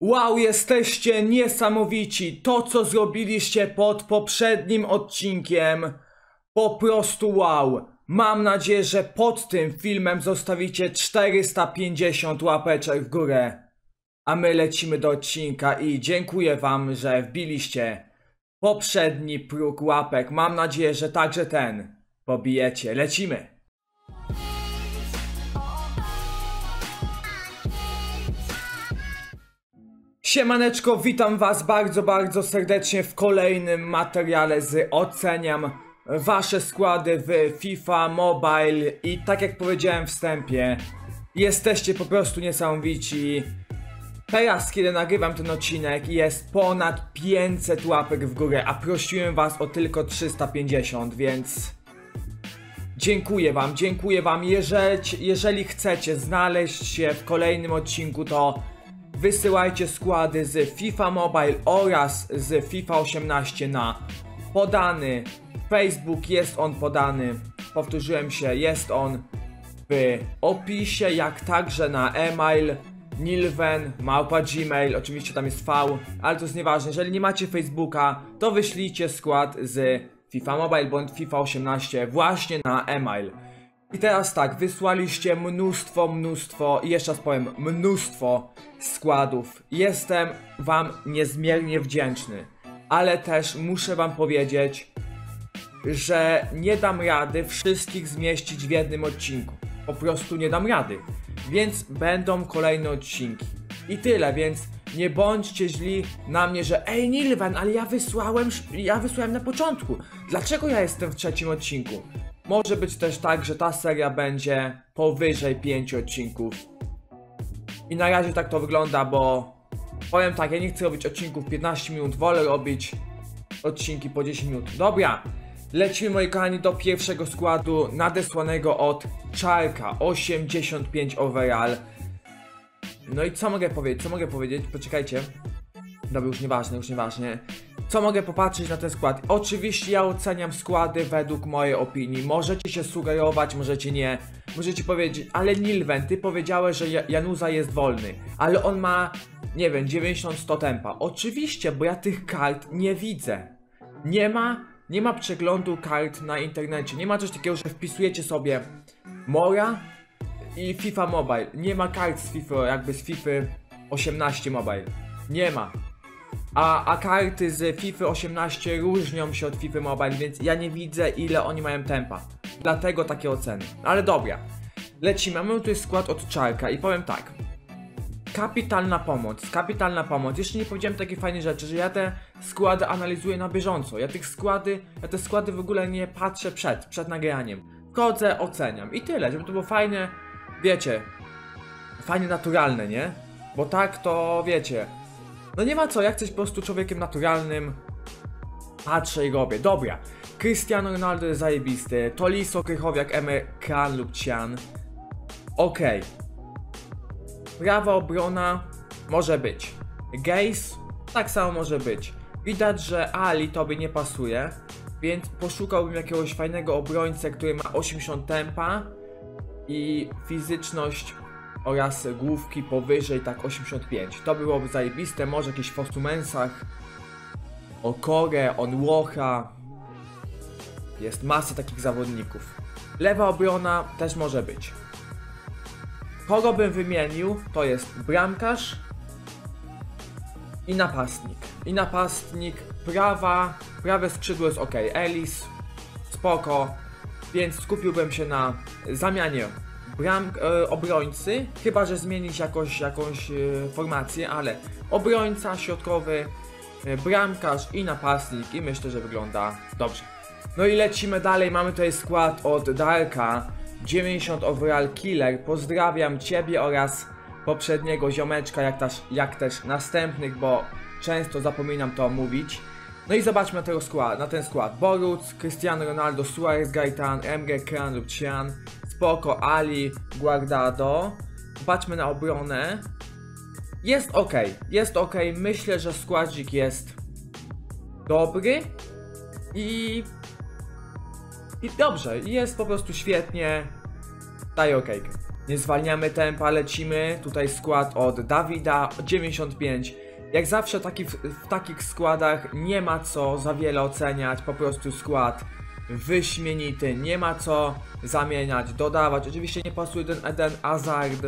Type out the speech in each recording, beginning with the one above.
Wow, jesteście niesamowici! To, co zrobiliście pod poprzednim odcinkiem, po prostu wow! Mam nadzieję, że pod tym filmem zostawicie 450 łapeczek w górę. A my lecimy do odcinka i dziękuję wam, że wbiliście poprzedni próg łapek. Mam nadzieję, że także ten pobijecie. Lecimy! Siemaneczko, witam was bardzo, bardzo serdecznie w kolejnym materiale z oceniam wasze składy w FIFA Mobile i tak jak powiedziałem w wstępie, jesteście po prostu niesamowici. Teraz, kiedy nagrywam ten odcinek, jest ponad 500 łapek w górę, a prosiłem was o tylko 350, więc... Dziękuję wam, dziękuję wam. Jeżeli, jeżeli chcecie znaleźć się w kolejnym odcinku, to wysyłajcie składy z FIFA Mobile oraz z FIFA 18 na podany. Facebook, jest on podany, powtórzyłem się, jest on w opisie, jak także na e-mail Nilven, małpa Gmail, oczywiście tam jest V, ale to jest nieważne, jeżeli nie macie Facebooka, to wyślijcie skład z FIFA Mobile bądź FIFA 18 właśnie na e-mail. I teraz tak, wysłaliście mnóstwo, mnóstwo, i jeszcze raz powiem, mnóstwo składów. Jestem wam niezmiernie wdzięczny, ale też muszę wam powiedzieć, że nie dam rady wszystkich zmieścić w jednym odcinku. Po prostu nie dam rady. Więc będą kolejne odcinki. I tyle, więc nie bądźcie źli na mnie, że ej Nilven, ale ja wysłałem, ja wysłałem na początku. Dlaczego ja jestem w trzecim odcinku? Może być też tak, że ta seria będzie powyżej 5 odcinków. I na razie tak to wygląda, bo powiem tak, ja nie chcę robić odcinków 15 minut, wolę robić odcinki po 10 minut. Dobra, lecimy moi kochani do pierwszego składu nadesłanego od Czarka 85 overall. No i co mogę powiedzieć? Co mogę powiedzieć? Poczekajcie. Dobra, już nieważne, już nieważne. Co mogę popatrzeć na ten skład? Oczywiście ja oceniam składy według mojej opinii. Możecie się sugerować, możecie nie. Możecie powiedzieć, ale Nilven, ty powiedziałeś, że Januza jest wolny, ale on ma, nie wiem, 90-100 tempa. Oczywiście, bo ja tych kart nie widzę. Nie ma, nie ma przeglądu kart na internecie. Nie ma coś takiego, że wpisujecie sobie Mora i FIFA Mobile. Nie ma kart z FIFA, jakby z FIFA 18 Mobile. Nie ma. A, a karty z FIFA 18 różnią się od FIFA Mobile, więc ja nie widzę ile oni mają tempa. Dlatego takie oceny. Ale dobra. Lecimy. Mamy tutaj skład od Czarka i powiem tak. Kapitalna pomoc, kapitalna pomoc. Jeszcze nie powiedziałem takiej fajnej rzeczy, że ja te składy analizuję na bieżąco. Ja tych składy, ja te składy w ogóle nie patrzę przed, przed nagraniem. Wchodzę, oceniam i tyle, żeby to było fajne, wiecie, fajnie naturalne, nie? Bo tak to, wiecie, no nie ma co, jak jesteś po prostu człowiekiem naturalnym, patrzę i robię. Dobra, Cristiano Ronaldo jest zajebisty, Toliso, Krychowiak, Emer, Kran lub Cian. Okej. Okay. Prawa obrona może być. Gaze tak samo może być. Widać, że Ali tobie nie pasuje, więc poszukałbym jakiegoś fajnego obrońcę, który ma 80 tempa i fizyczność oraz główki powyżej tak 85. To byłoby zajebiste, może jakiś Fostumensach, Okore, Onłocha. Jest masa takich zawodników. Lewa obrona też może być. Kogo bym wymienił, to jest bramkarz i napastnik. I napastnik, prawa, prawe skrzydło jest ok, Ellis, spoko, więc skupiłbym się na zamianie bram, e, obrońcy, chyba że zmienić jakoś, jakąś e, formację, ale obrońca środkowy, e, bramkarz i napastnik i myślę, że wygląda dobrze. No i lecimy dalej, mamy tutaj skład od Darka, 90 overall killer, pozdrawiam Ciebie oraz poprzedniego ziomeczka, jak też, jak też następnych, bo często zapominam to mówić. No i zobaczmy na, tego skład, na ten skład. Boruc, Cristiano Ronaldo, Suarez, Gaitan, Emre, Kran lub Cian, spoko, Ali, Guardado. Patrzmy na obronę. Jest ok, jest ok. Myślę, że składzik jest dobry i i dobrze, jest po prostu świetnie. Daję okejkę. Nie zwalniamy tempa, lecimy. Tutaj skład od Dawida 95. Jak zawsze taki, w, w takich składach nie ma co za wiele oceniać, po prostu skład wyśmienity, nie ma co zamieniać, dodawać. Oczywiście nie pasuje ten Eden Hazard,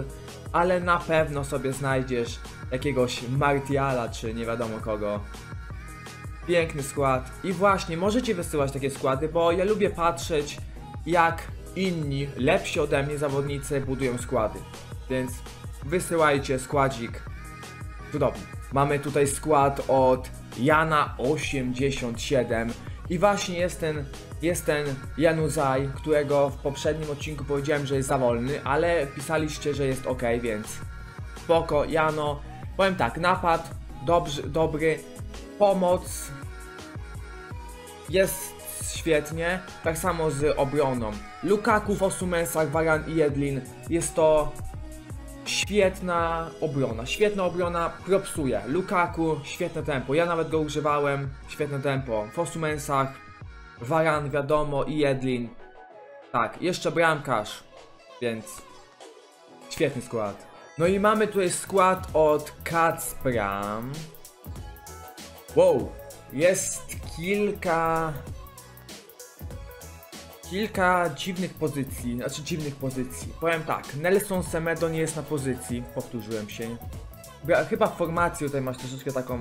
ale na pewno sobie znajdziesz jakiegoś Martiala czy nie wiadomo kogo. Piękny skład. I właśnie, możecie wysyłać takie składy, bo ja lubię patrzeć, jak inni, lepsi ode mnie zawodnicy budują składy. Więc wysyłajcie składzik cudowny. Mamy tutaj skład od Jana 87 i właśnie jest ten, jest ten Januzaj, którego w poprzednim odcinku powiedziałem, że jest za wolny, ale pisaliście, że jest ok, więc spoko, Jano. Powiem tak, napad, dobrzy, dobry, pomoc jest świetnie, tak samo z obroną. Lukaku w Osumensach, Varan i Jedlin jest to świetna obrona, świetna obrona, propsuje. Lukaku, świetne tempo, ja nawet go używałem, świetne tempo. W Varan wiadomo i Jedlin. Tak, jeszcze bramkarz, więc świetny skład. No i mamy tutaj skład od Kacpra. Wow, jest kilka kilka dziwnych pozycji, znaczy dziwnych pozycji. Powiem tak, Nelson Semedo nie jest na pozycji, powtórzyłem się. Chyba w formacji tutaj masz troszeczkę taką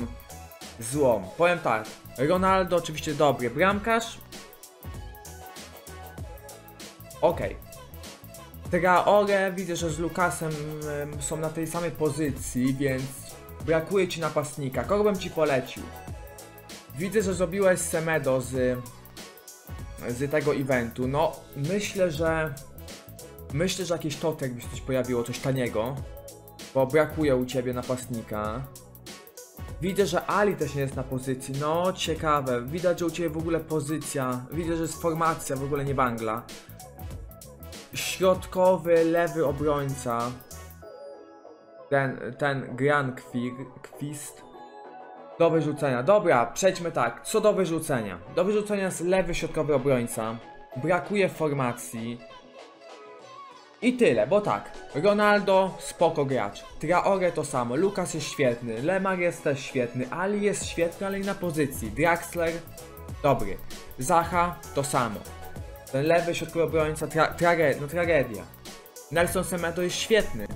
złą. Powiem tak, Ronaldo oczywiście dobry, bramkarz. Okej. Traore, widzę, że z Lukasem em, są na tej samej pozycji, więc brakuje ci napastnika. Kogo bym ci polecił? Widzę, że zrobiłeś Semedo z z tego eventu. No, myślę, że. Myślę, że jakieś totek by się coś pojawiło, coś taniego. Bo brakuje u ciebie napastnika. Widzę, że Ali też nie jest na pozycji. No, ciekawe. Widać, że u ciebie w ogóle pozycja. Widzę, że jest formacja, w ogóle nie bangla. Środkowy, lewy obrońca. Ten, ten Gran Kwist. Do wyrzucenia. Dobra, przejdźmy tak. Co do wyrzucenia? Do wyrzucenia jest lewy środkowy obrońca. Brakuje formacji. I tyle, bo tak. Ronaldo, spoko gracz. Traore to samo. Lukas jest świetny. Lemar jest też świetny. Ali jest świetny, ale i na pozycji. Draxler, dobry. Zacha, to samo. Ten lewy środkowy obrońca, tra trage no tragedia. Nelson Semedo jest świetny,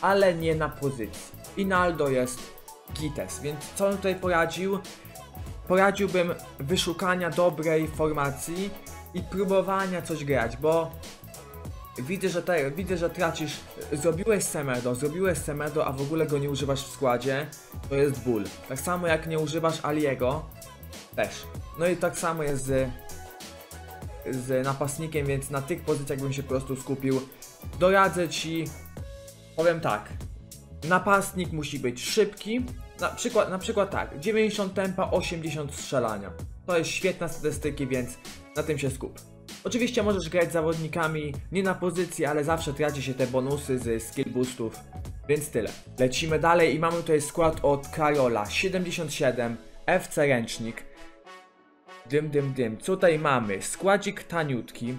ale nie na pozycji. Inaldo jest Gites, więc co bym tutaj poradził? Poradziłbym wyszukania dobrej formacji i próbowania coś grać, bo widzę, że, te, widzę, że tracisz, zrobiłeś Semedo, zrobiłeś Semedo, a w ogóle go nie używasz w składzie, to jest ból. Tak samo jak nie używasz Aliego, też. No i tak samo jest z, z napastnikiem, więc na tych pozycjach bym się po prostu skupił. Doradzę ci, powiem tak, napastnik musi być szybki. Na przykład, na przykład tak, 90 tempa, 80 strzelania. To jest świetna statystyki, więc na tym się skup. Oczywiście możesz grać zawodnikami nie na pozycji, ale zawsze traci się te bonusy z skill boostów. Więc tyle. Lecimy dalej i mamy tutaj skład od Karola 77, FC Ręcznik. Dym, dym, dym. Tutaj mamy? Składzik taniutki,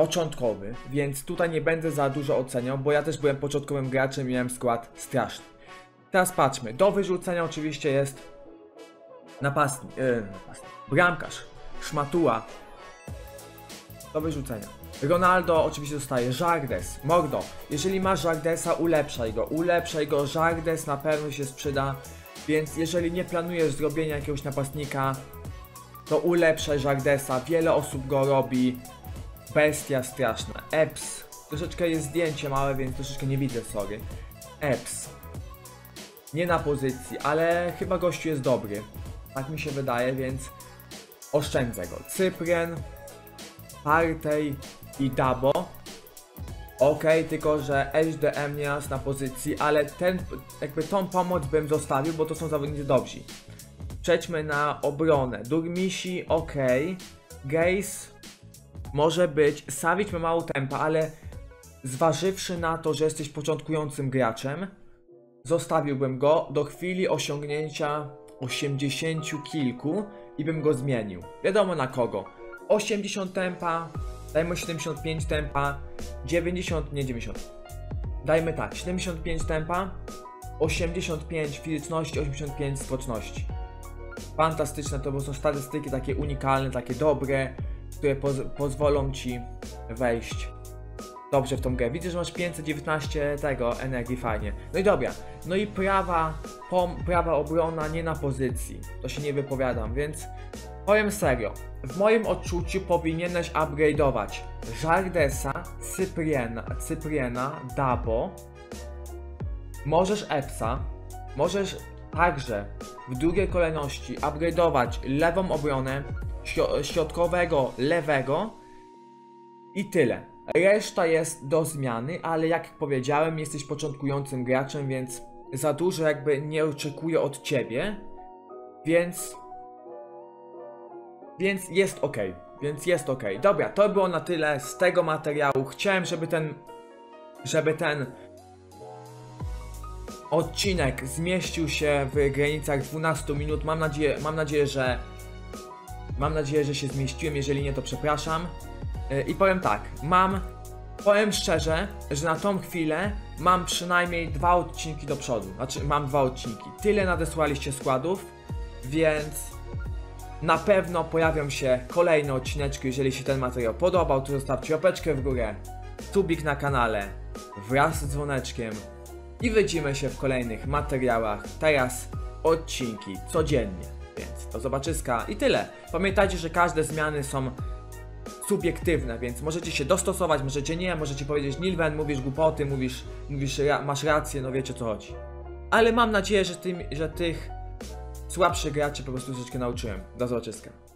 początkowy, więc tutaj nie będę za dużo oceniał, bo ja też byłem początkowym graczem i miałem skład straszny. Teraz patrzmy. Do wyrzucenia oczywiście jest napastnik, yy, napastnik. bramkarz, szmatuła. Do wyrzucenia. Ronaldo oczywiście zostaje, Jardes, Mordo. Jeżeli masz Jardesa, ulepszaj go, ulepszaj go, Jardes na pewno się sprzyda, więc jeżeli nie planujesz zrobienia jakiegoś napastnika, to ulepszaj Jardesa, wiele osób go robi, bestia straszna, Eps, troszeczkę jest zdjęcie małe, więc troszeczkę nie widzę, sorry, Eps, nie na pozycji, ale chyba gościu jest dobry, tak mi się wydaje, więc oszczędzę go, Cyprian, Partey i Dabo, Ok, tylko że HDM nie jest na pozycji, ale ten, jakby tą pomoc bym zostawił, bo to są zawodnicy dobrzy. Przejdźmy na obronę. Durmisi, ok. Gaze może być. Savic ma mało tempa, ale zważywszy na to, że jesteś początkującym graczem, zostawiłbym go do chwili osiągnięcia 80 kilku i bym go zmienił. Wiadomo na kogo. 80 tempa, dajmy 75 tempa, 90, nie 90. Dajmy tak, 75 tempa, 85 fizyczności, 85 skoczności. Fantastyczne, to są statystyki takie unikalne, takie dobre, które poz pozwolą ci wejść dobrze w tą grę. Widzę, że masz 519 tego energii, fajnie. No i dobra, no i prawa, prawa obrona nie na pozycji. To się nie wypowiadam, więc powiem serio. W moim odczuciu powinieneś upgrade'ować Jardesa, Cypriena, Cypriena, Dabo, możesz Epsa, możesz także w drugiej kolejności upgrade'ować lewą obronę, środkowego, lewego i tyle. Reszta jest do zmiany, ale jak powiedziałem, jesteś początkującym graczem, więc za dużo jakby nie oczekuję od ciebie, więc. Więc jest ok. Więc jest ok. Dobra, to było na tyle z tego materiału. Chciałem, żeby ten. Żeby ten odcinek zmieścił się w granicach 12 minut. Mam nadzieję, mam nadzieję, że. Mam nadzieję, że się zmieściłem. Jeżeli nie, to przepraszam. Yy, I powiem tak, mam. Powiem szczerze, że na tą chwilę mam przynajmniej dwa odcinki do przodu. Znaczy, mam dwa odcinki. Tyle nadesłaliście składów, więc na pewno pojawią się kolejne odcineczki. Jeżeli się ten materiał podobał, to zostawcie łapeczkę w górę, subik na kanale wraz z dzwoneczkiem i widzimy się w kolejnych materiałach. Teraz odcinki codziennie, do zobaczyska i tyle. Pamiętajcie, że każde zmiany są subiektywne, więc możecie się dostosować, możecie nie, możecie powiedzieć Nilven, mówisz głupoty, mówisz, mówisz masz rację, no wiecie o co chodzi. Ale mam nadzieję, że, tym, że tych słabszych graczy po prostu troszeczkę nauczyłem. Do zobaczyska.